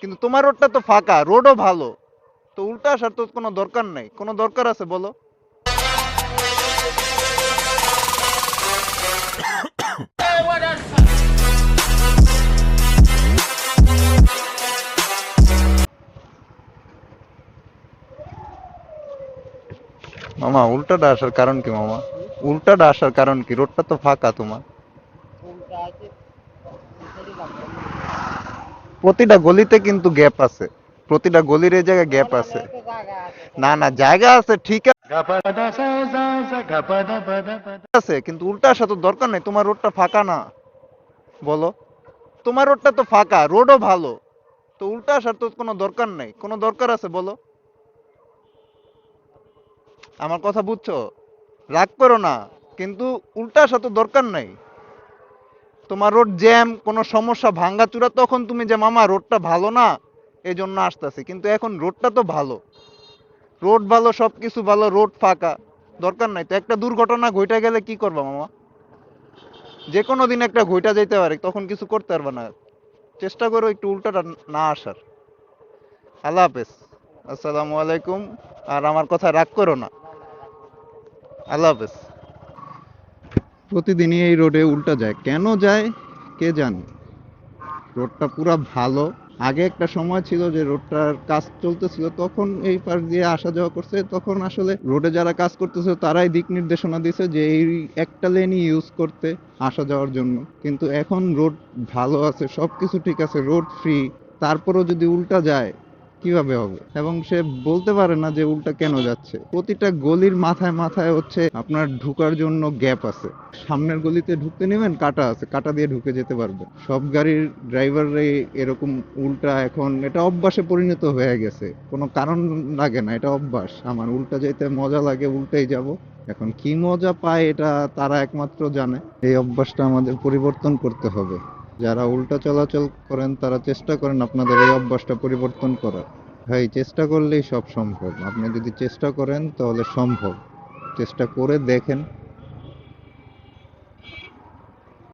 কিন্তু তোমার রোডটা তো ফাঁকা, রোডও ভালো। তো উল্টা আসার তো কোনো দরকার নেই। কোনো দরকার আছে বলো? মামা, উল্টাটা আসার কারণ কি মামা? উল্টাটা আসার কারণ কি? রোডটা তো ফাঁকা তোমার। প্রতিটা গলিতে কিন্তু গ্যাপ আছে। প্রতিটা গলির এই জায়গায় গ্যাপ আছে। না না, জায়গা আছে, ঠিক আছে। কিন্তু আসা তো দরকার নেই, তোমার রোডটা ফাঁকা না। বলো। তোমার রোডটা তো ফাঁকা রোডও ভালো। তো উল্টা আসার তো কোনো দরকার নেই। কোনো দরকার আছে, বলো। আমার কথা বুঝছ? রাগ করো না, কিন্তু উল্টা আসা তো দরকার নাই। তোমার রোড জ্যাম, কোনো সমস্যা ভাঙ্গাচুরা, তখন তুমি যে, মামা, রোডটা ভালো না? এই জন্য আসতেছি। কিন্তু এখন রোডটা তো ভালো। রোড ভালো, সবকিছু ভালো, রোড ফাঁকা। দরকার নাই। তো একটা দুর্ঘটনা ঘটে গেলে কি করবা, মামা? যে কোনো দিন একটা ঘইটা যেতে পারে, তখন কিছু করতে পারবে না। চেষ্টা করো একটু উল্টাটা না আসার। আল্লাহ হাফেজ। আসসালামু আলাইকুম। আর আমার কথা রাগ করো না। আল্লাহ হাফেজ। প্রতিদিনই এই রোডে উল্টা যায়। কেন যায়? কে জানে? রোডটা পুরো ভালো। আগে একটা সময় ছিল যে রোডটার কাজ চলতেছিল, তখন এই পাশ দিয়ে আসা যাওয়া করছে। তখন আসলে রোডে যারা কাজ করতেছে তারাই দিক নির্দেশনা দিছে যে এই একটা লেনই ইউজ করতে আসা যাওয়ার জন্য। কিন্তু এখন রোড ভালো আছে, সবকিছু ঠিক আছে রোড ফ্রি তারপরেও যদি উল্টা যায়, কীভাবে হবে? এবং সে বলতে পারে না যে উল্টা কেন যাচ্ছে। প্রতিটা গলির মাথায় মাথায় হচ্ছে আপনার ঢুকার জন্য গ্যাপ আছে। সামনের গলিতে ঢুকতে নেবেন, কাটা আছে, কাটা দিয়ে ঢুকে যেতে পারবে সব গাড়ির ড্রাইভাররা এরকম উল্টা এখন, এটা অভ্যাসে পরিণত হয়ে গেছে। কোনো কারণ লাগে না, এটা অভ্যাস। আমার উল্টা যেতে মজা লাগে, উল্টাই যাব। এখন কি মজা পায় এটা তারা একমাত্র জানে। এই অভ্যাসটা আমাদের পরিবর্তন করতে হবে। যারা উল্টা চলাচল করেন, তারা চেষ্টা করেন আপনাদের এই অভ্যাসটা পরিবর্তন করার। ভাই, চেষ্টা করলেই সব সম্ভব। আপনি যদি চেষ্টা করেন, তাহলে সম্ভব। চেষ্টা করে দেখেন।